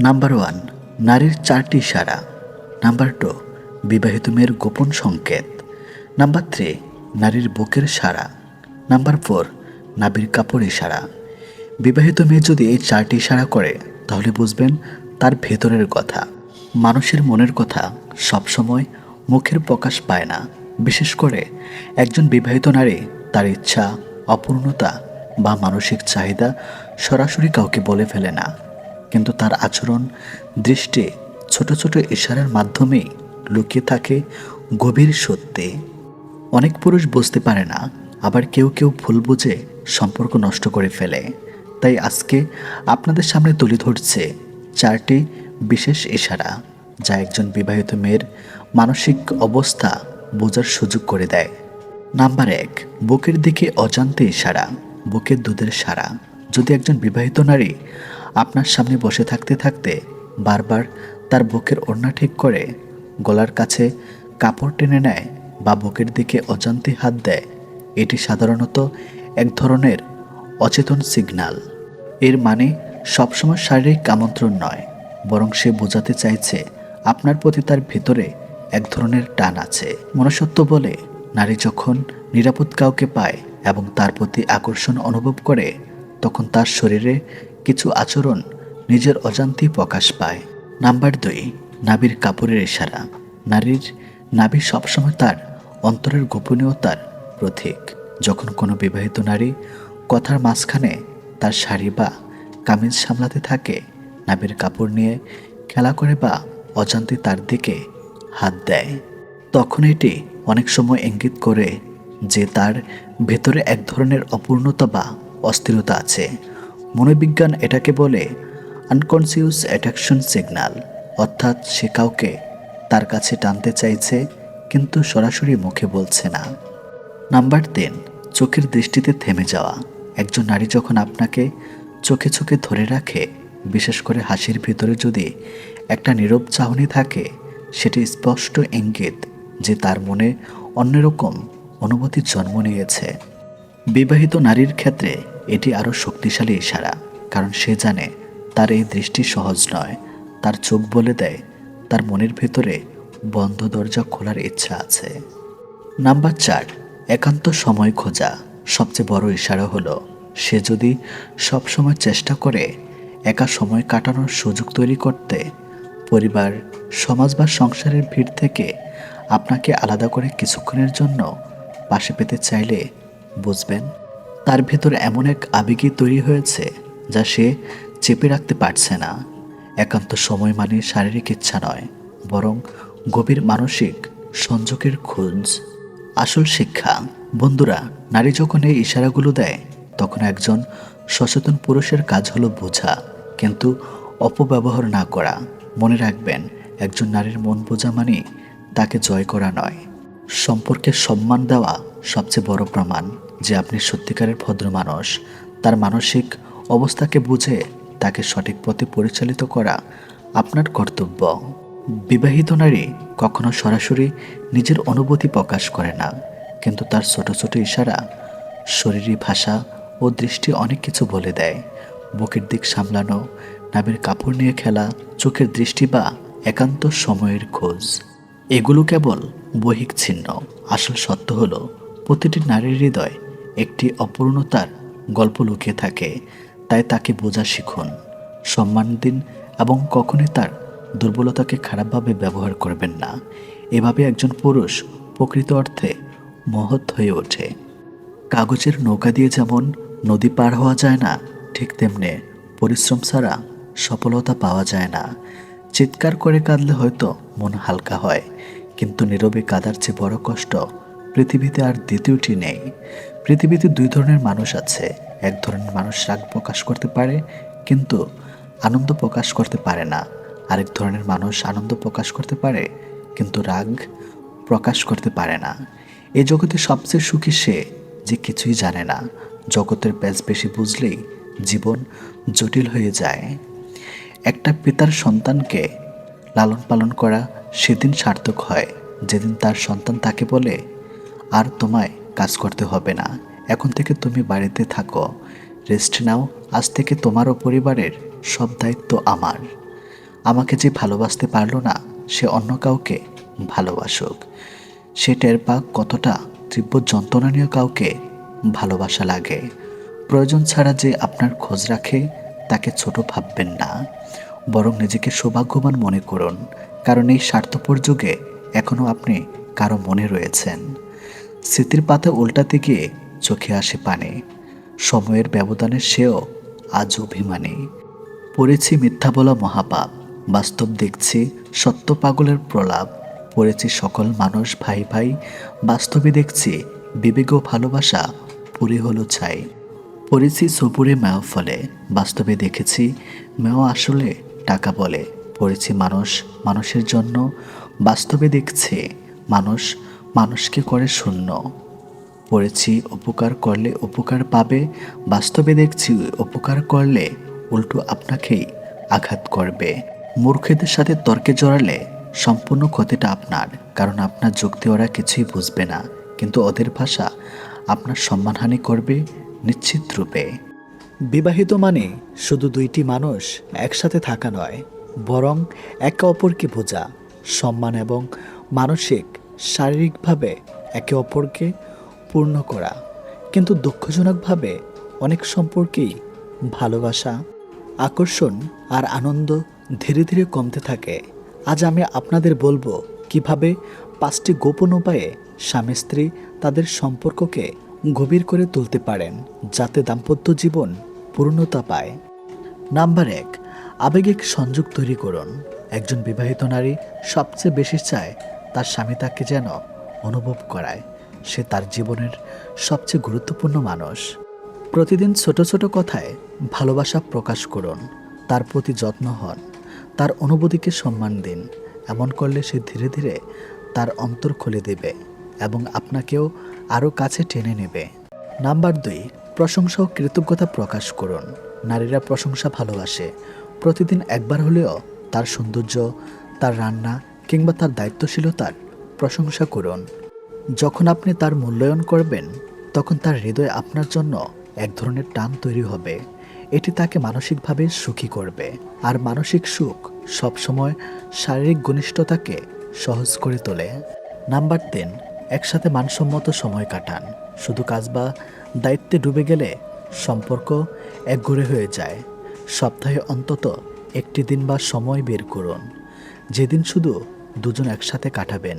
Number one নারীর চারটি ইশারা নাম্বার টু বিবাহিত মেয়ের গোপন সংকেত। নাম্বার থ্রি নারীর বুকের সারা নাম্বার ফোর নাবির কাপড় ইশারা বিবাহিত মেয়ে যদি এই চারটি ইশারা করে, তাহলে বুঝবেন তার ভেতরের কথা। মানুষের মনের কথা সবসময় মুখের প্রকাশ পায় না। বিশেষ করে একজন বিবাহিত নারী তার ইচ্ছা, অপূর্ণতা বা মানসিক চাহিদা সরাসরি কাউকে বলে ফেলে না। কিন্তু তার আচরণ, দৃষ্টি ছোট ছোট ইশারার মাধ্যমে লুকিয়ে থাকে গভীর সত্যে। অনেক পুরুষ বুঝতে পারে না, আবার কেউ কেউ ভুল বুঝে সম্পর্ক নষ্ট করে ফেলে। তাই আজকে আপনাদের সামনে তুলে ধরছে চারটি বিশেষ ইশারা, যা একজন বিবাহিত মেয়ের মানসিক অবস্থা বোঝার সুযোগ করে দেয়। নাম্বার এক, বুকের দিকে অজান্তে ইশারা, বুকের দুধের সারা যদি একজন বিবাহিত নারী আপনার সামনে বসে থাকতে থাকতে বারবার তার বুকের ওড়না ঠিক করে গলার কাছে কাপড় টেনে নেয় বা বুকের দিকে অজান্তে হাত দেয়। এটি সাধারণত এক ধরনের অচেতন সিগন্যাল এর মানে সবসময় শারীরিক আমন্ত্রণ নয়, বরং সে বোঝাতে চাইছে আপনার প্রতি তার ভেতরে এক ধরনের টান আছে। মনুষ্যত্ব বলে, নারী যখন নিরাপদ কাউকে পায় এবং তার প্রতি আকর্ষণ অনুভব করে, তখন তার শরীরে কিছু আচরণ নিজের অজান্তেই প্রকাশ পায়। নাম্বার দুই নাবির কাপড়ের ইশারা। নারীর নাবি সবসময় তার অন্তরের গোপনীয়তার প্রতীক। যখন কোনো বিবাহিত নারী কথার মাঝখানে তার শাড়ি বা কামিজ সামলাতে থাকে নাবির কাপড় নিয়ে খেলা করে বা অজান্তে তার দিকে হাত দেয়। তখন এটি অনেক সময় ইঙ্গিত করে যে তার ভেতরে এক ধরনের অপূর্ণতা বা অস্থিরতা আছে। মনোবিজ্ঞান এটাকে বলে আনকনসিয়াস অ্যাট্রাকশন সিগন্যাল অর্থাৎ সে কাউকে তার কাছে টানতে চাইছে, কিন্তু সরাসরি মুখে বলছে না। নাম্বার তিন, চোখের দৃষ্টিতে থেমে যাওয়া। একজন নারী যখন আপনাকে চোখে চোখে ধরে রাখে, বিশেষ করে হাসির ভিতরে যদি একটা নীরব চাহনি থাকে, সেটি স্পষ্ট ইঙ্গিত যে তার মনে অন্যরকম অনুভূতির জন্ম নিয়েছে। বিবাহিত নারীর ক্ষেত্রে এটি আরও শক্তিশালী ইশারা, কারণ সে জানে তার এই দৃষ্টি সহজ নয়, তার চোখ বলে দেয়, তার মনের ভেতরে বন্ধ দরজা খোলার ইচ্ছা আছে। নাম্বার চার, একান্ত সময় খোঁজা সবচেয়ে বড় ইশারা হলো, সে যদি সব সময় চেষ্টা করে একা সময় কাটানোর সুযোগ তৈরি করতে, পরিবার, সমাজ বা সংসারের ভিড় থেকে আপনাকে আলাদা করে কিছুক্ষণের জন্য পাশে পেতে চাইলে বুঝবেন, তার ভেতর এমন এক আবেগই তৈরি হয়েছে যা সে চেপে রাখতে পারছে না। একান্ত সময় মানে শারীরিক ইচ্ছা নয়, বরং গভীর মানসিক সংযোগের খোঁজ। আসল শিক্ষা, বন্ধুরা, নারী যখন এই ইশারাগুলো দেয়, তখন একজন সচেতন পুরুষের কাজ হলো বোঝা, কিন্তু অপব্যবহার না করা। মনে রাখবেন, একজন নারীর মন বোঝা মানে তাকে জয় করা নয়। সম্পর্কে সম্মান দেওয়া সবচেয়ে বড় প্রমাণ যে আপনি সত্যিকারের ভদ্র মানুষ। তার মানসিক অবস্থাকে বুঝে তাকে সঠিক পথে পরিচালিত করা আপনার কর্তব্য। বিবাহিত নারী কখনো সরাসরি নিজের অনুভূতি প্রকাশ করে না, কিন্তু তার ছোট ছোট ইশারা শরীরী ভাষা ও দৃষ্টি অনেক কিছু বলে দেয়। বুকের দিক সামলানো নামের কাপড় নিয়ে খেলা, চোখের দৃষ্টি বা একান্ত সময়ের খোঁজ। এগুলো কেবল বহিক ছিন্ন। আসল সত্য হলো প্রতিটি নারীর হৃদয় একটি অপূর্ণতার গল্প লুকিয়ে থাকে, তাই তাকে বোঝা শিখুন, সম্মান দিন এবং কখনই তার দুর্বলতাকে খারাপভাবে ব্যবহার করবেন না। এভাবে একজন পুরুষ প্রকৃত অর্থে মহৎ হয়ে ওঠে। কাগজের নৌকা দিয়ে যেমন নদী পার হওয়া যায় না, ঠিক তেমনি পরিশ্রম ছাড়া সফলতা পাওয়া যায় না। চিৎকার করে কাঁদলে হয়তো মন হালকা হয়, কিন্তু নীরবে কাদার চেয়ে বড় কষ্ট পৃথিবীতে আর দ্বিতীয়টি নেই। পৃথিবীতে দুই ধরনের মানুষ আছে। এক ধরনের মানুষ রাগ প্রকাশ করতে পারে, কিন্তু আনন্দ প্রকাশ করতে পারে না। আরেক ধরনের মানুষ আনন্দ প্রকাশ করতে পারে, কিন্তু রাগ প্রকাশ করতে পারে না। এই জগতে সবচেয়ে সুখী সে যে কিছুই জানে না। জগতের প্যাচ বেশি বুঝলেই জীবন জটিল হয়ে যায়। একটা পিতার সন্তানকে লালন পালন করা সেদিন সার্থক হয়। যেদিন তার সন্তান তাকে বলে আর তোমায় কাজ করতে হবে না। এখন থেকে তুমি বাড়িতে থাকো। রেস্ট নাও। আজ থেকে তোমারও পরিবারের সব দায়িত্ব আমার। আমাকে যে ভালোবাসতে পারল না, সে অন্য কাউকে ভালোবাসুক। সে টের পাক কতটা তীব্র যন্ত্রণা নিয়ে কাউকে ভালোবাসা লাগে। প্রয়োজন ছাড়া যে আপনার খোঁজ রাখে, তাকে ছোট ভাববেন না। বরং নিজেকে সৌভাগ্যবান মনে করুন। কারণ এই স্বার্থপর যুগে এখনও আপনি কারও মনে রয়েছেন। স্মৃতির পাতা উল্টাতে গিয়ে চোখে আসে পানি। সময়ের ব্যবধানে সেও আজ অভিমানী। পড়েছি মিথ্যা বলা মহাপাপ, বাস্তব দেখছি সত্য পাগলের প্রলাপ। পড়েছি সকল মানুষ ভাই ভাই, বাস্তবে দেখছি বিবেক ভালোবাসা পুরে হলো ছাই। পড়েছি সপুরে মেয় ফলে, বাস্তবে দেখেছি মেয় আসলে টাকা বলে। পড়েছি মানুষ মানুষের জন্য, বাস্তবে দেখছে মানুষ মানুষকে করে শূন্য। পড়েছি, উপকার করলে উপকার পাবে, বাস্তবে দেখছি উপকার করলে উল্টো আপনাকেই আঘাত করবে। মূর্খদের সাথে তর্কে জড়ালে সম্পূর্ণ ক্ষতিটা আপনার, কারণ আপনার যুক্তি ওরা কিছুই বুঝবে না, কিন্তু ওদের ভাষা আপনার সম্মানহানি করবে নিশ্চিত রূপে। বিবাহিত মানে শুধু দুইটি মানুষ একসাথে থাকা নয়, বরং একে অপরকে বোঝা, সম্মান এবং মানসিক শারীরিকভাবে একে অপরকে পূর্ণ করা, কিন্তু দুঃখজনকভাবে অনেক সম্পর্কেই ভালোবাসা, আকর্ষণ আর আনন্দ ধীরে ধীরে কমতে থাকে। আজ আমি আপনাদের বলব কীভাবে পাঁচটি গোপন উপায়ে স্বামী স্ত্রী তাদের সম্পর্ককে গভীর করে তুলতে পারেন, যাতে দাম্পত্য জীবন পূর্ণতা পায়। নাম্বার এক, আবেগিক সংযোগ তৈরি করুন। একজন বিবাহিত নারী সবচেয়ে বেশি চায় তার স্বামী তাকে যেন অনুভব করায়। সে তার জীবনের সবচেয়ে গুরুত্বপূর্ণ মানুষ। প্রতিদিন ছোট ছোট কথায় ভালোবাসা প্রকাশ করুন। তার প্রতি যত্ন হন। তার অনুভূতিকে সম্মান দিন। এমন করলে সে ধীরে ধীরে তার অন্তর খুলে দেবে এবং আপনাকেও আরও কাছে টেনে নেবে। নাম্বার দুই, প্রশংসা ও কৃতজ্ঞতা প্রকাশ করুন। নারীরা প্রশংসা ভালোবাসে। প্রতিদিন একবার হলেও তার সৌন্দর্য, তার রান্না কিংবা তার দায়িত্বশীলতার প্রশংসা করুন। যখন আপনি তার মূল্যায়ন করবেন, তখন তার হৃদয়ে আপনার জন্য এক ধরনের টান তৈরি হবে। এটি তাকে মানসিকভাবে সুখী করবে। আর মানসিক সুখ সবসময় শারীরিক ঘনিষ্ঠতাকে সহজ করে তোলে। নাম্বার তিন, একসাথে মানসম্মত সময় কাটান। শুধু কাজ বা দায়িত্বে ডুবে গেলে সম্পর্ক একঘরে হয়ে যায়। সপ্তাহে অন্তত একটি দিন বা সময় বের করুন। যেদিন শুধু দুজন একসাথে কাটাবেন।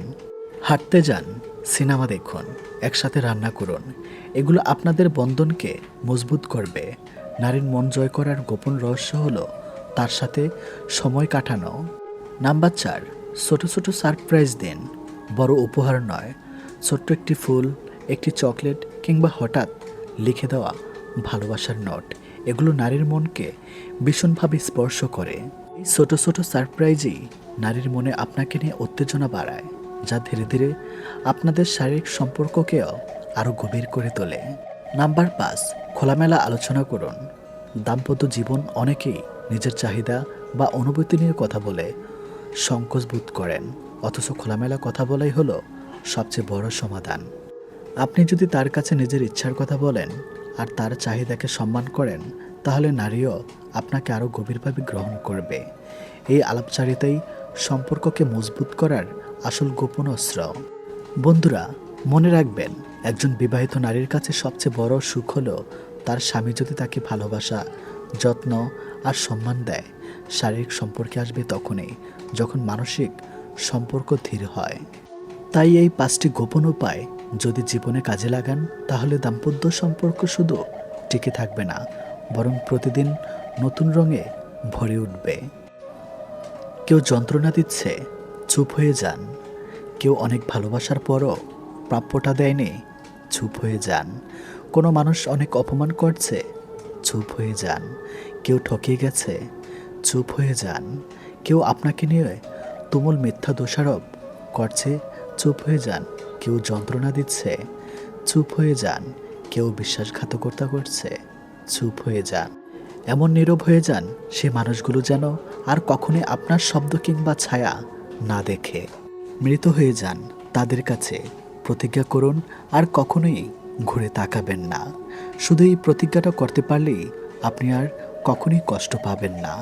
হাঁটতে যান, সিনেমা দেখুন, একসাথে রান্না করুন। এগুলো আপনাদের বন্ধনকে মজবুত করবে। নারীর মন জয় করার গোপন রহস্য হলো তার সাথে সময় কাটানো। নাম্বার চার, ছোট ছোট সারপ্রাইজ দিন। বড় উপহার নয়, ছোট্ট একটি ফুল, একটি চকলেট কিংবা হঠাৎ লিখে দেওয়া ভালোবাসার নোট। এগুলো নারীর মনকে ভীষণভাবে স্পর্শ করে। ছোট ছোট সারপ্রাইজই নারীর মনে আপনাকে নিয়ে উত্তেজনা বাড়ায়, যা ধীরে ধীরে আপনাদের শারীরিক সম্পর্ককেও আরও গভীর করে তোলে। নাম্বার পাঁচ, খোলামেলা আলোচনা করুন। দাম্পত্য জীবন অনেকেই নিজের চাহিদা বা অনুভূতি নিয়ে কথা বলে সংকোচ বোধ করেন, অথচ খোলামেলা কথা বলাই হলো সবচেয়ে বড় সমাধান। আপনি যদি তার কাছে নিজের ইচ্ছার কথা বলেন আর তার চাহিদাকে সম্মান করেন, তাহলে নারীও আপনাকে আরও গভীরভাবে গ্রহণ করবে। এই আলাপচারিতাই সম্পর্ককে মজবুত করার আসল গোপন অস্ত্র। বন্ধুরা, মনে রাখবেন, একজন বিবাহিত নারীর কাছে সবচেয়ে বড় সুখ হলো তার স্বামী যদি তাকে ভালোবাসা, যত্ন আর সম্মান দেয়, শারীরিক সম্পর্কে আসবে তখনই, যখন মানসিক সম্পর্ক ধীর হয়। তাই এই পাঁচটি গোপন উপায় যদি জীবনে কাজে লাগান, তাহলে দাম্পত্য সম্পর্ক শুধু টিকে থাকবে না, বরং প্রতিদিন নতুন রঙে ভরে উঠবে। কেউ যন্ত্রণা দিচ্ছে, চুপ হয়ে যান। কেউ অনেক ভালোবাসার পরও প্রাপ্যটা দেয়নি, চুপ হয়ে যান। কোনো মানুষ অনেক অপমান করছে, চুপ হয়ে যান। কেউ ঠকিয়ে গেছে, চুপ হয়ে যান। কেউ আপনাকে নিয়ে তুমুল মিথ্যা দোষারোপ করছে চুপ হয়ে যান, কেউ যন্ত্রণা দিচ্ছে, চুপ হয়ে যান, কেউ বিশ্বাসঘাতকতা করছে, চুপ হয়ে যান। এমন নীরব হয়ে যান, সে মানুষগুলো যেন আর কখনোই আপনার শব্দ কিংবা ছায়া না দেখে। মৃত হয়ে যান, তাদের কাছে প্রতিজ্ঞা করুন, আর কখনোই ঘুরে তাকাবেন না। শুধু এই প্রতিজ্ঞাটা করতে পারলেই আপনি আর কখনোই কষ্ট পাবেন না।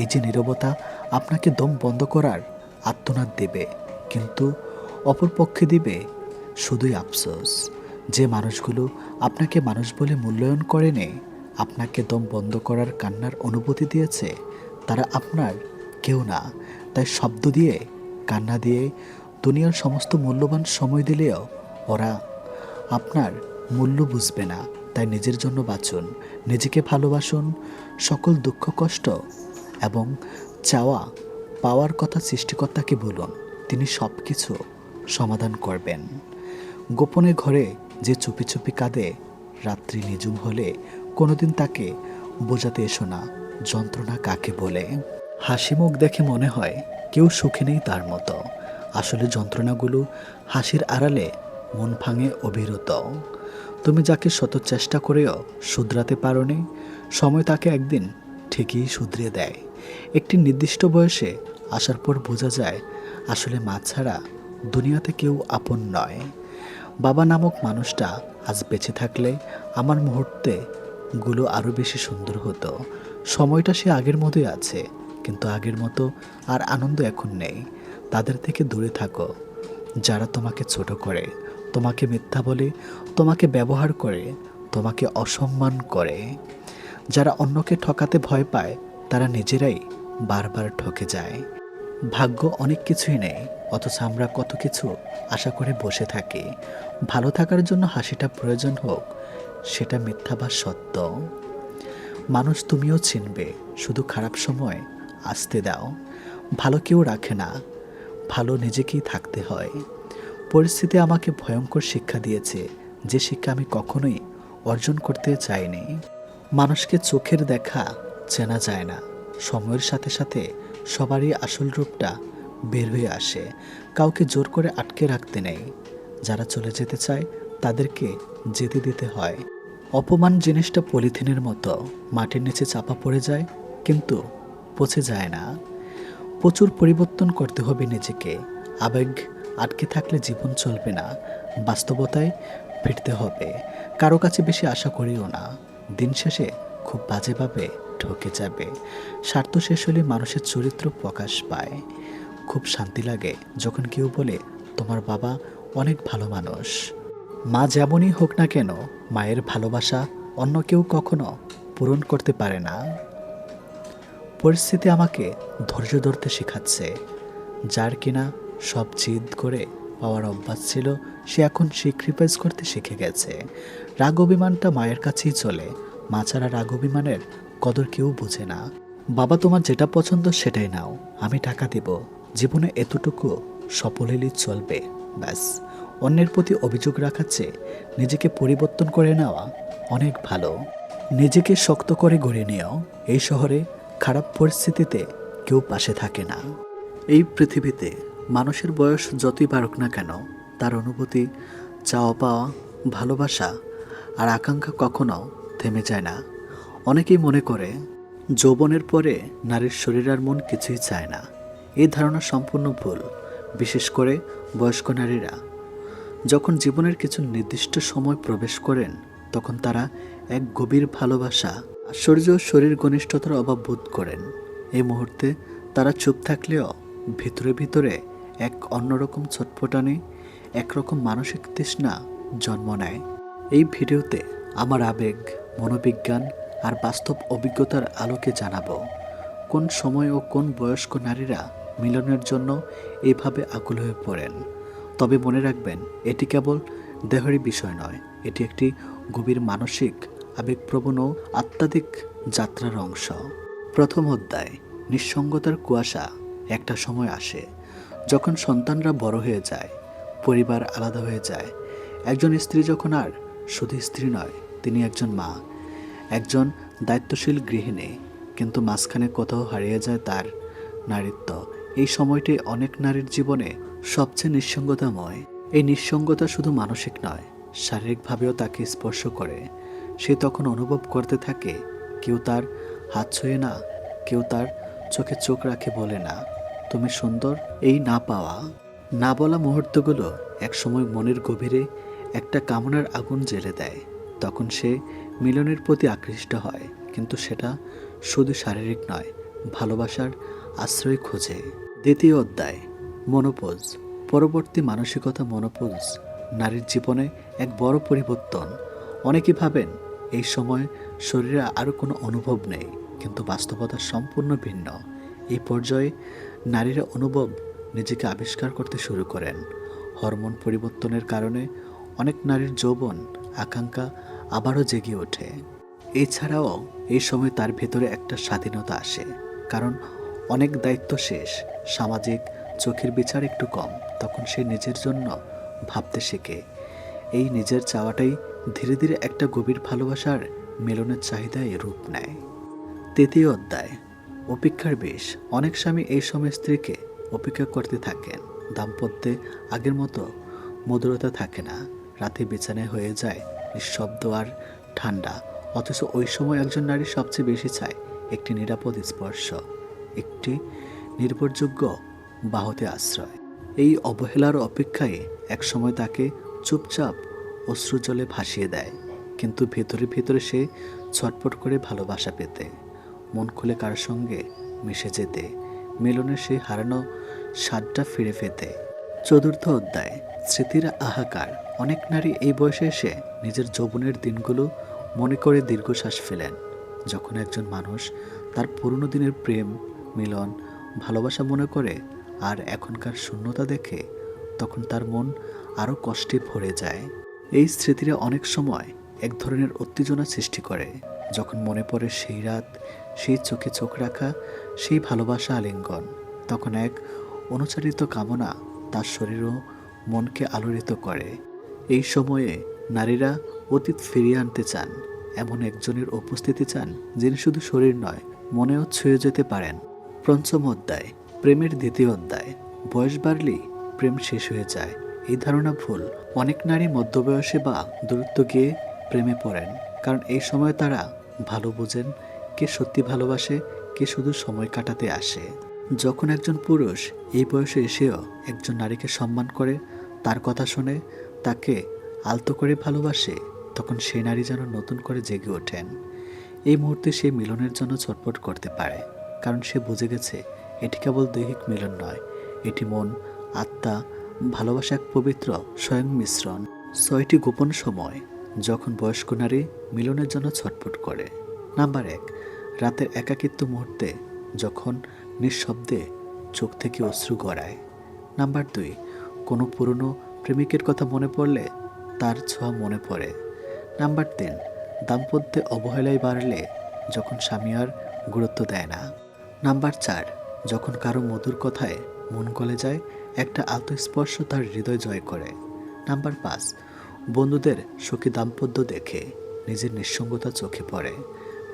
এই যে নীরবতা আপনাকে দম বন্ধ করার আত্মনাদ দেবে, কিন্তু অপরপক্ষে দিবে? শুধুই আফসোস। যে মানুষগুলো আপনাকে মানুষ বলে মূল্যায়ন করেনি, আপনাকে দম বন্ধ করার কান্নার অনুভূতি দিয়েছে, তারা আপনার কেউ না। তাই শব্দ দিয়ে, কান্না দিয়ে দুনিয়ার সমস্ত মূল্যবান সময় দিলেও ওরা আপনার মূল্য বুঝবে না। তাই নিজের জন্য বাঁচুন, নিজেকে ভালোবাসুন, সকল দুঃখ, কষ্ট এবং চাওয়া পাওয়ার কথা সৃষ্টিকর্তাকে বলুন। তিনি সব কিছু সমাধান করবেন। গোপনে ঘরে যে চুপি চুপি কাঁদে, রাত্রি নিঝুম হলে কোনোদিন তাকে বোঝাতে এসো না, যন্ত্রণা কাকে বলে। হাসি মুখ দেখে মনে হয় কেউ সুখে নেই তার মতো। আসলে যন্ত্রণাগুলো হাসির আড়ালে মন ভাঙে অবিরত। তুমি যাকে শত চেষ্টা করেও শুধরাতে পারোনি, সময় তাকে একদিন ঠিকই শুধরিয়ে দেয়। একটি নির্দিষ্ট বয়সে আসার পর বোঝা যায় আসলে মা ছাড়া দুনিয়াতে কেউ আপন নয়। বাবা নামক মানুষটা আজ বেঁচে থাকলে আমার মুহূর্তে গুলো আরও বেশি সুন্দর হতো। সময়টা সে আগের মতোই আছে, কিন্তু আগের মতো আর আনন্দ এখন নেই। তাদের থেকে দূরে থাকো। যারা তোমাকে ছোট করে, তোমাকে মিথ্যা বলে, তোমাকে ব্যবহার করে, তোমাকে অসম্মান করে। যারা অন্যকে ঠকাতে ভয় পায়, তারা নিজেরাই বারবার ঠকে যায়। ভাগ্য অনেক কিছুই নেই। অথচ আমরা কত কিছু আশা করে বসে থাকি। ভালো থাকার জন্য হাসিটা প্রয়োজন হোক, সেটা মিথ্যা বা সত্য। মানুষ তুমিও চিনবে, শুধু খারাপ সময় আসতে দাও। ভালো কেউ রাখে না, ভালো নিজেকেই থাকতে হয়। পরিস্থিতি আমাকে ভয়ঙ্কর শিক্ষা দিয়েছে, যে শিক্ষা আমি কখনোই অর্জন করতে চাইনি। মানুষকে চোখের দেখা চেনা যায় না, সময়ের সাথে সাথে সবারই আসল রূপটা বের হয়ে আসে। কাউকে জোর করে আটকে রাখতে নেই। যারা চলে যেতে চায়, তাদেরকে যেতে দিতে হয়। অপমান জিনিসটা পলিথিনের মতো। মাটির নিচে চাপা পড়ে যায়, কিন্তু পচে যায় না। প্রচুর পরিবর্তন করতে হবে নিজেকে। আবেগ আটকে থাকলে জীবন চলবে না। বাস্তবতায় ফিরতে হবে। কারও কাছে বেশি আশা করিও না। দিন শেষে খুব বাজেভাবে ঠকে যাবে। স্বার্থ শেষ হলে মানুষের চরিত্র প্রকাশ পায়। খুব শান্তি লাগে যখন কেউ বলে, তোমার বাবা অনেক ভালো মানুষ। মা যেমনই হোক না কেন, মায়ের ভালোবাসা অন্য কেউ কখনো পূরণ করতে পারে না। পরিস্থিতি আমাকে ধৈর্য ধরতে শেখাচ্ছে। যার কিনা সব জিদ করে পাওয়ার অভ্যাস ছিল, সে এখন স্যাক্রিফাইস করতে শিখে গেছে। রাগ অভিমানটা মায়ের কাছেই চলে। মা ছাড়া রাগ অভিমানের কদর কেউ বোঝে না। বাবা, তোমার যেটা পছন্দ সেটাই নাও, আমি টাকা দেব। জীবনে এতটুকু সফল হলেই চলবে, ব্যাস। অন্যের প্রতি অভিযোগ রাখার চেয়ে নিজেকে পরিবর্তন করে নেওয়া অনেক ভালো। নিজেকে শক্ত করে গড়ে নিও এই শহরে খারাপ পরিস্থিতিতে কেউ পাশে থাকে না। এই পৃথিবীতে মানুষের বয়স যতই বাড়ুক না কেন, তার অনুভূতি, চাওয়া পাওয়া, ভালোবাসা আর আকাঙ্ক্ষা কখনো থেমে যায় না। অনেকেই মনে করে, যৌবনের পরে নারীর শরীর আর মন কিছুই চায় না। এই ধারণা সম্পূর্ণ ভুল, বিশেষ করে বয়স্ক নারীরা। যখন জীবনের কিছু নির্দিষ্ট সময় প্রবেশ করেন, তখন তারা এক গভীর ভালোবাসা, আশ্চর্য শরীর ঘনিষ্ঠতার অভাব বোধ করেন। এই মুহূর্তে তারা চুপ থাকলেও ভিতরে ভিতরে এক অন্যরকম ছটফটানি একরকম মানসিক তৃষ্ণা জন্ম নেয়। এই ভিডিওতে আমার আবেগ, মনোবিজ্ঞান আর বাস্তব অভিজ্ঞতার আলোকে জানাব, কোন সময় ও কোন বয়স্ক নারীরা মিলনের জন্য এইভাবে আকুল হয়ে পড়েন। তবে মনে রাখবেন, এটি কেবল দেহেরই বিষয় নয়, এটি একটি গভীর মানসিক, আবেগপ্রবণ ও আত্মাধিক যাত্রার অংশ। প্রথম অধ্যায়, নিঃসঙ্গতার কুয়াশা, একটা সময় আসে, যখন সন্তানরা বড় হয়ে যায়, পরিবার আলাদা হয়ে যায়, একজন স্ত্রী যখন আর শুধু স্ত্রী নয়, তিনি একজন মা, একজন দায়িত্বশীল গৃহিণী, কিন্তু মাঝখানে কোথাও হারিয়ে যায় তার নারীত্ব। এই সময়টি অনেক নারীর জীবনে সবচেয়ে নিঃসঙ্গতাময়। এই নিঃসঙ্গতা শুধু মানসিক নয়, শারীরিকভাবেও তাকে স্পর্শ করে। সে তখন অনুভব করতে থাকে, কেউ তার হাত ছুঁয়ে না, কেউ তার চোখে চোখ রাখে বলে না, তুমি সুন্দর, এই না পাওয়া। না বলা মুহূর্তগুলো একসময় মনের গভীরে একটা কামনার আগুন জ্বেলে দেয়। তখন সে মিলনের প্রতি আকৃষ্ট হয়, কিন্তু সেটা শুধু শারীরিক নয়, ভালোবাসার আশ্রয় খোঁজে। দ্বিতীয় অধ্যায়, মনোপোজ। পরবর্তী মানসিকতা মনোপোজ, নারীর জীবনে এক বড় পরিবর্তন। অনেকে ভাবেন, এই সময় শরীরে আরও কোনো অনুভব নেই, কিন্তু বাস্তবতা সম্পূর্ণ ভিন্ন। এই পর্যায়ে নারীরা অনুভব নিজেকে আবিষ্কার করতে শুরু করেন। হরমোন পরিবর্তনের কারণে অনেক নারীর যৌবন, আকাঙ্ক্ষা আবারও জেগে ওঠে। এছাড়াও এই সময় তার ভেতরে একটা স্বাধীনতা আসে, কারণ অনেক দায়িত্ব শেষ। সামাজিক চোখের বিচার একটু কম, তখন সে নিজের জন্য ভাবতে শেখে। এই নিজের চাওয়াটাই ধীরে ধীরে একটা গভীর ভালোবাসার মেলনের চাহিদায় রূপ নেয়। তৃতীয় অধ্যায়, অপেক্ষার বেশ। অনেক স্বামী এই সময় স্ত্রীকে অপেক্ষা করতে থাকেন। দাম্পত্যে আগের মতো মধুরতা থাকে না। রাতে বিছানায় হয়ে যায় নিঃশব্দ আর ঠান্ডা। অথচ ওই সময় একজন নারী সবচেয়ে বেশি চায় একটি নিরাপদ স্পর্শ। একটি নির্ভরযোগ্য বাহতে আশ্রয়। এই অবহেলার অপেক্ষায় একসময় তাকে চুপচাপ অশ্রুজলে ভাসিয়ে দেয়, কিন্তু ভেতরে ভেতরে সে ছটপট করে ভালোবাসা পেতে, মন খুলে কার সঙ্গে মিশে যেতে মিলনের সেই হারানো স্বাদটা ফিরে পেতে। চতুর্থ অধ্যায়, স্মৃতির আহাকার। অনেক নারী এই বয়সে এসে নিজের যৌবনের দিনগুলো মনে করে দীর্ঘশ্বাস ফেলেন। যখন একজন মানুষ তার পুরনো দিনের প্রেম মিলন ভালোবাসা মনে করে আর এখনকার শূন্যতা দেখে তখন তার মন আরও কষ্টে ভরে যায়। এই স্মৃতিরা অনেক সময় এক ধরনের উত্তেজনা সৃষ্টি করে। যখন মনে পড়ে সেই রাত, সেই চোখে চোখ রাখা, সেই ভালোবাসা আলিঙ্গন, তখন এক অনুচারিত কামনা তার শরীর ও মনকে আলোড়িত করে। এই সময়ে নারীরা অতীত ফিরিয়ে আনতে চান, এমন একজনের উপস্থিতি চান যিনি শুধু শরীর নয়, মনেও ছুঁয়ে যেতে পারেন। পঞ্চম অধ্যায়, প্রেমের দ্বিতীয় অধ্যায়। বয়স বাড়লেই প্রেম শেষ হয়ে যায়। এই ধারণা ভুল। অনেক নারী মধ্যবয়সে বা দূরত্ব গিয়ে প্রেমে পড়েন। কারণ এই সময় তারা ভালো বোঝেন, কে সত্যি ভালোবাসে, কে শুধু সময় কাটাতে আসে। যখন একজন পুরুষ এই বয়সে এসেও একজন নারীকে সম্মান করে, তার কথা শুনে, তাকে আলতো করে ভালোবাসে, তখন সেই নারী যেন নতুন করে জেগে ওঠেন। এই মুহূর্তে সে মিলনের জন্য ছটপট করতে পারে। কারণ সে বুঝে গেছে এটি কেবল দৈহিক মিলন নয়, এটি মন, আত্মা, ভালোবাসা এক পবিত্র, স্বয়ং মিশ্রণ। ছয়টি গোপন সময়, যখন বয়স্ক নারী মিলনের জন্য ছটফট করে। নাম্বার এক, রাতের একাকিত্ব মুহূর্তে, যখন নিঃশব্দে চোখ থেকে অশ্রু গড়ায়। নাম্বার দুই, কোনো পুরনো প্রেমিকের কথা মনে পড়লে তার ছোঁয়া মনে পড়ে। নাম্বার তিন দাম্পত্যে অবহেলায় বাড়লে যখন স্বামী আর গুরুত্ব দেয় না। নাম্বার চার, যখন কারও মধুর কথায় মন গলে যায়, একটা আত্মস্পর্শ তার হৃদয় জয় করে। নাম্বার পাঁচ, বন্ধুদের সুখী দাম্পত্য দেখে নিজের নিঃসঙ্গতা চোখে পড়ে।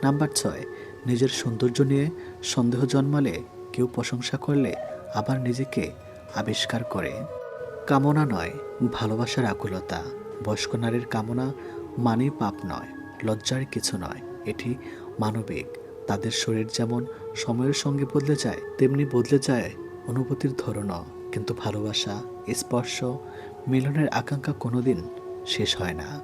নাম্বার ছয়, নিজের সৌন্দর্য নিয়ে সন্দেহ জন্মালে কেউ প্রশংসা করলে আবার নিজেকে আবিষ্কার করে। কামনা নয়, ভালোবাসার আকুলতা। বয়স্ক নারীর কামনা মানেই পাপ নয়, লজ্জার কিছু নয়, এটি মানবিক। তাদের শরীর যেমন সময়ের সঙ্গে বদলে যায়, তেমনি বদলে যায় অনুভূতির ধরনও। কিন্তু ভালোবাসা, স্পর্শ, মিলনের আকাঙ্ক্ষা কোনোদিন শেষ হয় না।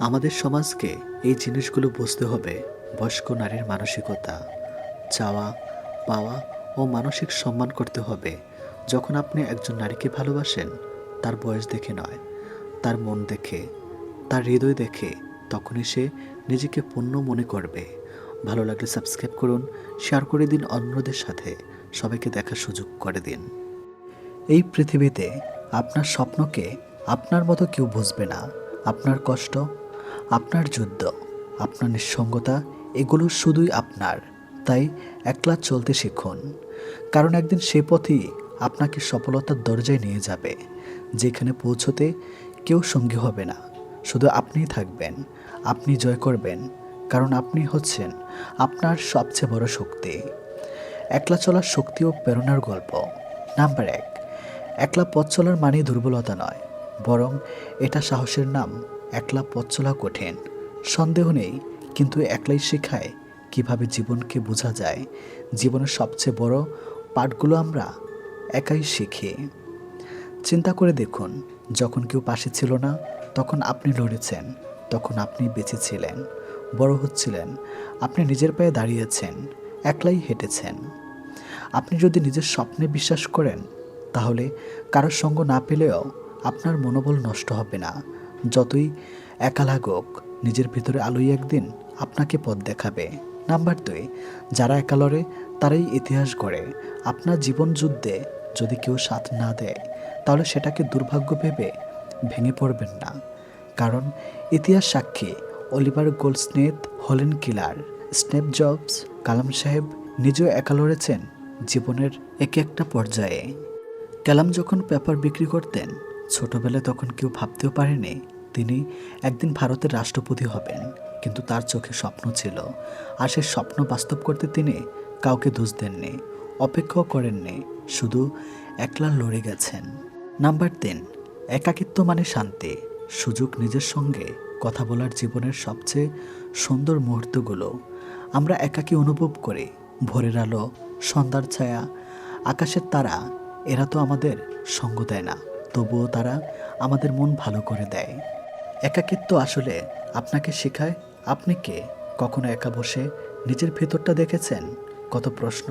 আমাদের সমাজকে এই জিনিসগুলো বুঝতে হবে, বয়স্ক নারীর মানসিকতা, চাওয়া, পাওয়া ও মানসিক সম্মান করতে হবে। যখন আপনি একজন নারীকে ভালোবাসেন, তার বয়স দেখে নয়, তার মন দেখে, তার হৃদয় দেখে, তখনই সে নিজেকে পূর্ণ মনে করবে। ভালো লাগলে সাবস্ক্রাইব করুন শেয়ার করে দিন অন্যদের সাথে। সবাইকে দেখার সুযোগ করে দিন। এই পৃথিবীতে আপনার স্বপ্নকে আপনার মতো কেউ বুঝবে না। আপনার কষ্ট, আপনার যুদ্ধ, আপনার নিঃসঙ্গতা, এগুলো শুধুই আপনার। তাই একলা চলতে শিখুন। কারণ একদিন সে পথেই আপনাকে সফলতার দরজায় নিয়ে যাবে। যেখানে পৌঁছতে কেউ সঙ্গী হবে না। শুধু আপনিই থাকবেন, আপনি জয় করবেন। কারণ আপনি হচ্ছেন আপনার সবচেয়ে বড় শক্তি। একলা চলার শক্তি ও প্রেরণার গল্প। নাম্বার এক, একলা পথ চলার মানে দুর্বলতা নয়, বরং এটা সাহসের নাম। একলা পথ চলা কঠিন। সন্দেহ নেই, কিন্তু একলাই শেখায় কীভাবে জীবনকে বোঝা যায়। জীবনের সবচেয়ে বড় পাঠগুলো আমরা একাই শিখি। চিন্তা করে দেখুন, যখন কেউ পাশে ছিল না, তখন আপনি লড়েছেন, তখন আপনি বেঁচে ছিলেন। বড় হচ্ছিলেন। আপনি নিজের পায়ে দাঁড়িয়েছেন, একলাই হেঁটেছেন। আপনি যদি নিজের স্বপ্নে বিশ্বাস করেন, তাহলে কারোর সঙ্গ না পেলেও আপনার মনোবল নষ্ট হবে না। যতই একা লাগুক, নিজের ভিতরে আলোই একদিন আপনাকে পথ দেখাবে। নাম্বার দুই, যারা একা লড়ে, তারাই ইতিহাস গড়ে। আপনার জীবন যুদ্ধে যদি কেউ সাথ না দেয়, তাহলে সেটাকে দুর্ভাগ্য ভেবে ভেঙে পড়বেন না। কারণ ইতিহাস সাক্ষী অলিভার গোল্ডস্নেথ হলেন কিলার। স্নেপ জবস, কালাম সাহেব নিজেও একা লড়েছেন জীবনের এক একটা পর্যায়ে। কালাম যখন পেপার বিক্রি করতেন, ছোটবেলায় তখন কেউ ভাবতেও পারেনি তিনি একদিন ভারতের রাষ্ট্রপতি হবেন, কিন্তু তার চোখে স্বপ্ন ছিল। আর সে স্বপ্ন বাস্তব করতে তিনি কাউকে দোষ দেননি, অপেক্ষাও করেননি, শুধু একলা লড়ে গেছেন। নাম্বার তিন, একাকিত্ব মানে শান্তি। সুযোগ নিজের সঙ্গে কথা বলার জীবনের সবচেয়ে সুন্দর মুহূর্তগুলো আমরা একাকী অনুভব করি। ভোরের আলো, সন্ধ্যার ছায়া, আকাশের তারা, এরা তো আমাদের সঙ্গ দেয় না, তবুও তারা আমাদের মন ভালো করে দেয়। একাকিত্ব আসলে আপনাকে শেখায় আপনি কে? কখনো একা বসে নিজের ভেতরটা দেখেছেন? কত প্রশ্ন,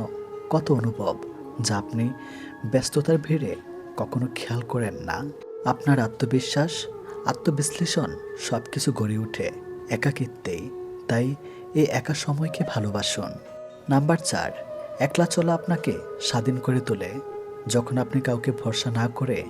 কত অনুভব, যা আপনি ব্যস্ততার ভিড়ে কখনো খেয়াল করেন না। আপনার আত্মবিশ্বাস আত্মবিশ্লেষণ সব কিছু গড়ে ওঠে একাকিত্বেই। তাই এই একা সময়কে ভালোবাসুন। নাম্বার চার, একলা চলা আপনাকে স্বাধীন করে তোলে। যখন আপনি কাউকে ভরসা না করে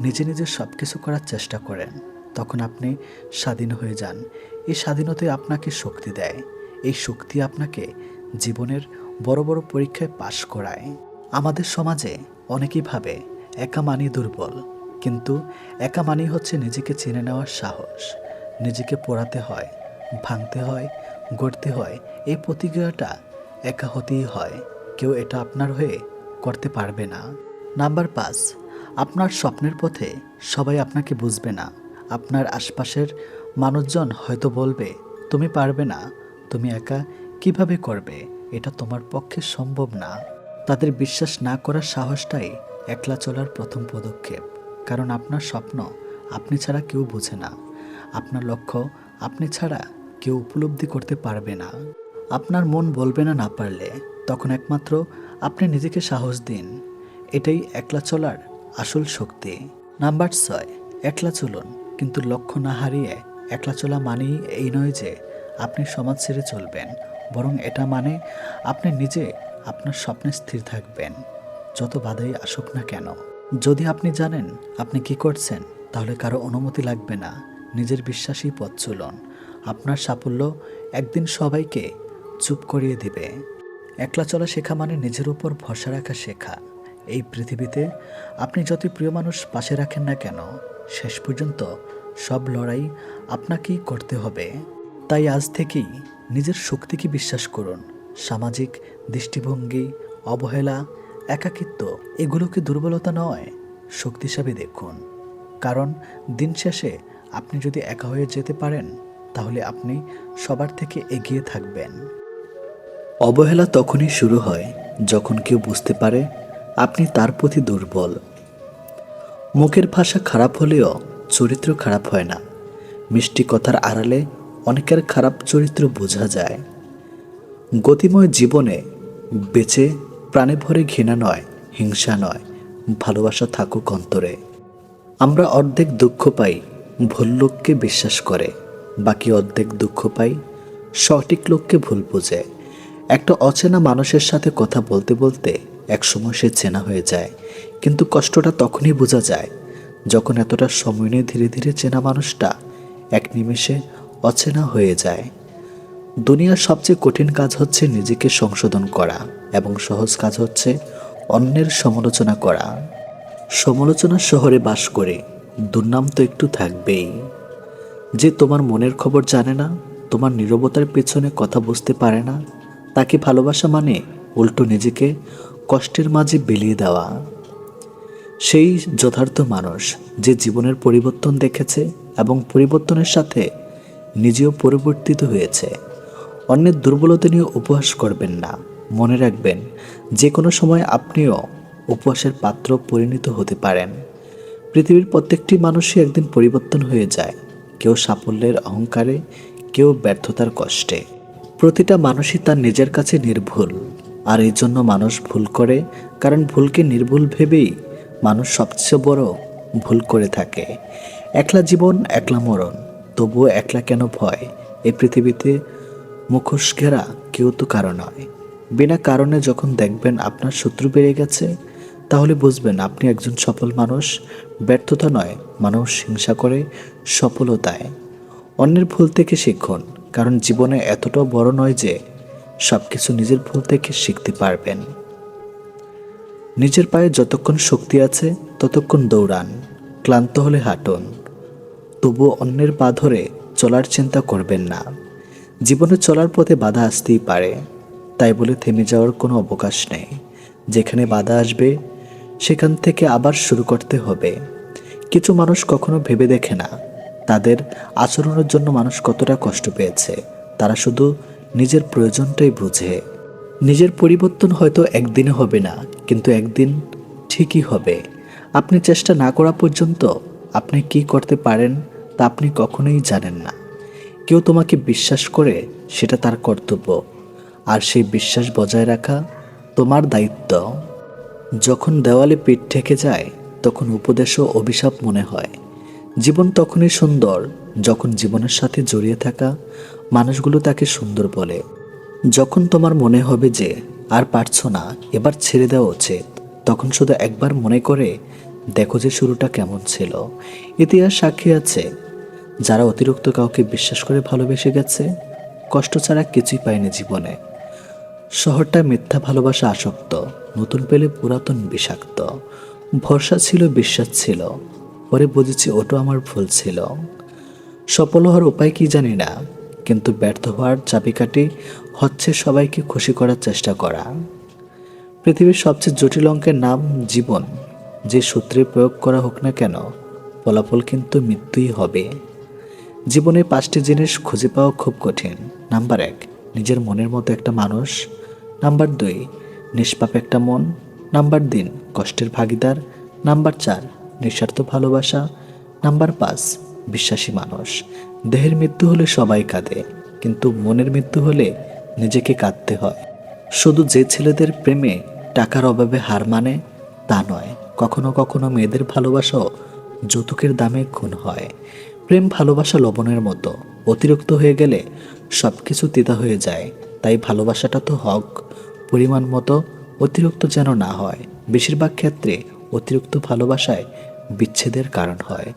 নিজে নিজে সব কিছু করার চেষ্টা করেন, তখন আপনি স্বাধীন হয়ে যান। এই স্বাধীনতাই আপনাকে শক্তি দেয়। এই শক্তি আপনাকে জীবনের বড় বড় পরীক্ষায় পাশ করায়। আমাদের সমাজে অনেকেই ভাবে, একা মানি দুর্বল। কিন্তু একা মানেই হচ্ছে নিজেকে চিনে নেওয়ার সাহস। নিজেকে পড়াতে হয়, ভাঙতে হয়, গড়তে হয়। এই প্রতিক্রিয়াটা একা হতেই হয়। কেউ এটা আপনার হয়ে করতে পারবে না। নাম্বার পাঁচ, আপনার স্বপ্নের পথে সবাই আপনাকে বুঝবে না। আপনার আশপাশের মানুষজন হয়তো বলবে, তুমি পারবে না। তুমি একা কীভাবে করবে? এটা তোমার পক্ষে সম্ভব না। তাদের বিশ্বাস না করার সাহসটাই একলা চলার প্রথম পদক্ষেপ। কারণ আপনার স্বপ্ন আপনি ছাড়া কেউ বোঝে না। আপনার লক্ষ্য আপনি ছাড়া কেউ উপলব্ধি করতে পারবে না। আপনার মন বলবে না না পারলে, তখন একমাত্র আপনি নিজেকে সাহস দিন। এটাই একলা চলার আসল শক্তি। নাম্বার ছয়, একলা চলুন। কিন্তু লক্ষ্য না হারিয়ে একলা চলা মানেই এই নয় যে আপনি সমাজ ছেড়ে চলবেন। বরং এটা মানে আপনি নিজে আপনার স্বপ্নে স্থির থাকবেন। যত বাধাই আসুক না কেন। যদি আপনি জানেন আপনি কি করছেন, তাহলে কারও অনুমতি লাগবে না। নিজের বিশ্বাসী পথ চলুন। আপনার সাফল্য একদিন সবাইকে চুপ করিয়ে দিবে। একলা চলা শেখা মানে নিজের উপর ভরসা রাখা শেখা। এই পৃথিবীতে আপনি যত প্রিয় মানুষ পাশে রাখেন না কেন, শেষ পর্যন্ত সব লড়াই আপনাকেই করতে হবে। তাই আজ থেকেই নিজের শক্তিকে বিশ্বাস করুন। সামাজিক দৃষ্টিভঙ্গি, অবহেলা একাকিত্ব এগুলোকে দুর্বলতা নয়? শক্তি হিসাবে দেখুন। কারণ দিন শেষে আপনি যদি একা হয়ে যেতে পারেন, তাহলে আপনি সবার থেকে এগিয়ে থাকবেন। অবহেলা তখনই শুরু হয় যখন কেউ বুঝতে পারে আপনি তার প্রতি দুর্বল। মুখের ভাষা খারাপ হলেও চরিত্র খারাপ হয় না। মিষ্টি কথার আড়ালে অনেকের খারাপ চরিত্র বোঝা যায়। গতিময় জীবনে বেঁচে প্রাণে ভরে ঘৃণা নয়, হিংসা নয়, ভালোবাসা থাকুক অন্তরে। আমরা অর্ধেক দুঃখ পাই, ভুল লোককে বিশ্বাস করে, বাকি অর্ধেক দুঃখ পাই, সঠিক লোককে ভুল বোঝে। একটা অচেনা মানুষের সাথে কথা বলতে বলতে একসময় সে চেনা হয়ে যায়, কিন্তু কষ্টটা তখনই বোঝা যায়, যখন এতটা সময় নিয়ে ধীরে ধীরে চেনা মানুষটা এক নিমেষে অচেনা হয়ে যায়। দুনিয়ার সবচেয়ে কঠিন কাজ হচ্ছে নিজেকে সংশোধন করা এবং সহজ কাজ হচ্ছে অন্যের সমালোচনা করা। সমালোচনা শহরে বাস করে, দুর্নাম তো একটু থাকবেই। যে তোমার মনের খবর জানে না, তোমার নীরবতার পেছনে কথা বুঝতে পারে না, তাকে ভালোবাসা মানে উল্টো নিজেকে কষ্টের মাঝে বিলিয়ে দেওয়া। সেই যথার্থ মানুষ যে জীবনের পরিবর্তন দেখেছে এবং পরিবর্তনের সাথে নিজেও পরিবর্তিত হয়েছে। অন্যের দুর্বলতা নিয়ে উপহাস করবেন না। মনে রাখবেন, যে কোনো সময় আপনিও উপহাসের পাত্র পরিণত হতে পারেন। পৃথিবীর প্রত্যেকটি মানুষই একদিন পরিবর্তন হয়ে যায়। কেউ সাফল্যের অহংকারে, কেউ ব্যর্থতার কষ্টে। প্রতিটা মানুষই তার নিজের কাছে নির্ভুল। আর এই জন্য মানুষ ভুল করে, কারণ ভুলকে নির্ভুল ভেবেই মানুষ সবচেয়ে বড় ভুল করে থাকে। একলা জীবন, একলা মরণ। তবুও একলা কেন ভয়? এই পৃথিবীতে মুখোশ ঘেরা কেউ তো কারও নয়। বিনা কারণে যখন দেখবেন আপনার শত্রু বেড়ে গেছে, তাহলে বুঝবেন আপনি একজন সফল মানুষ, ব্যর্থতা নয়, মানুষ হিংসা করে সফলতায়। অন্যের ভুল থেকে শিখুন, কারণ জীবনে এতটাও বড় নয় যে সব কিছু নিজের ভুল থেকে শিখতে পারবেন। নিজের পায়ে যতক্ষণ শক্তি আছে, ততক্ষণ দৌড়ান, ক্লান্ত হলে হাঁটুন। তবুও অন্যের পা ধরে চলার চিন্তা করবেন না। জীবনে চলার পথে বাধা আসতেই পারে। তাই বলে থেমে যাওয়ার কোনো অবকাশ নেই। যেখানে বাধা আসবে, সেখান থেকে আবার শুরু করতে হবে। কিছু মানুষ কখনো ভেবে দেখে না। তাদের আচরণের জন্য মানুষ কতটা কষ্ট পেয়েছে, তারা শুধু নিজের প্রয়োজনটাই বুঝে। নিজের পরিবর্তন হয়তো একদিনে হবে না, কিন্তু একদিন ঠিকই হবে। আপনি চেষ্টা না করা পর্যন্ত আপনি কি করতে পারেন তা আপনি কখনোই জানেন না। কেউ তোমাকে বিশ্বাস করে সেটা তার কর্তব্য, আর সেই বিশ্বাস বজায় রাখা তোমার দায়িত্ব। যখন দেওয়ালে পিঠ ঠেকে যায়, তখন উপদেশও অভিশাপ মনে হয়। জীবন তখনই সুন্দর যখন জীবনের সাথে জড়িয়ে থাকা মানুষগুলো তাকে সুন্দর বলে। যখন তোমার মনে হবে যে আর পারছ না, এবার ছেড়ে দেওয়া উচিত, তখন শুধু একবার মনে করে দেখো যে শুরুটা কেমন ছিল। ইতিহাস সাক্ষী আছে যারা অতিরিক্ত কাউকে বিশ্বাস করে ভালোবেসে গেছে, কষ্ট ছাড়া কিছুই পায়নি জীবনে। শহরটা মিথ্যা ভালোবাসা আসক্ত, নতুন পেলে পুরাতন বিষাক্ত। ভরসা ছিল, বিশ্বাস ছিল। পরে বুঝেছি ওটা আমার ভুল ছিল। সফল হওয়ার উপায় কি জানি না, কিন্তু ব্যর্থ হওয়ার চাবিকাঠি হচ্ছে সবাইকে খুশি করার চেষ্টা করা। পৃথিবীর সবচেয়ে জটিল অঙ্কের নাম জীবন। যে সূত্রে প্রয়োগ করা হোক না কেন, ফলাফল কিন্তু মৃত্যুই হবে। জীবনে পাঁচটি জিনিস খুঁজে পাওয়া খুব কঠিন। নাম্বার এক, নিজের মনের মতো একটা মানুষ। নাম্বার দুই, নিষ্পাপ একটা মন। নাম্বার তিন, কষ্টের ভাগিদার। নাম্বার চার, নিঃস্বার্থ ভালোবাসা। নাম্বার পাঁচ, বিশ্বাসী মানুষ। দেহের মৃত্যু হলে সবাই কাঁদে, কিন্তু মনের মৃত্যু হলে নিজেকে কাঁদতে হয়। শুধু যে ছেলেদের প্রেমে টাকার অভাবে হার মানে তা নয়, কখনো কখনো মেয়েদের ভালোবাসাও যৌতুকের দামে খুন হয়। প্রেম ভালোবাসা লবণের মতো। অতিরিক্ত হয়ে গেলে সব কিছু তিতা হয়ে যায়। তাই ভালোবাসাটা তো হক, পরিমাণ মতো অতিরিক্ত যেন না হয়। বেশিরভাগ ক্ষেত্রে অতিরিক্ত ভালোবাসায় বিচ্ছেদের কারণ হয়।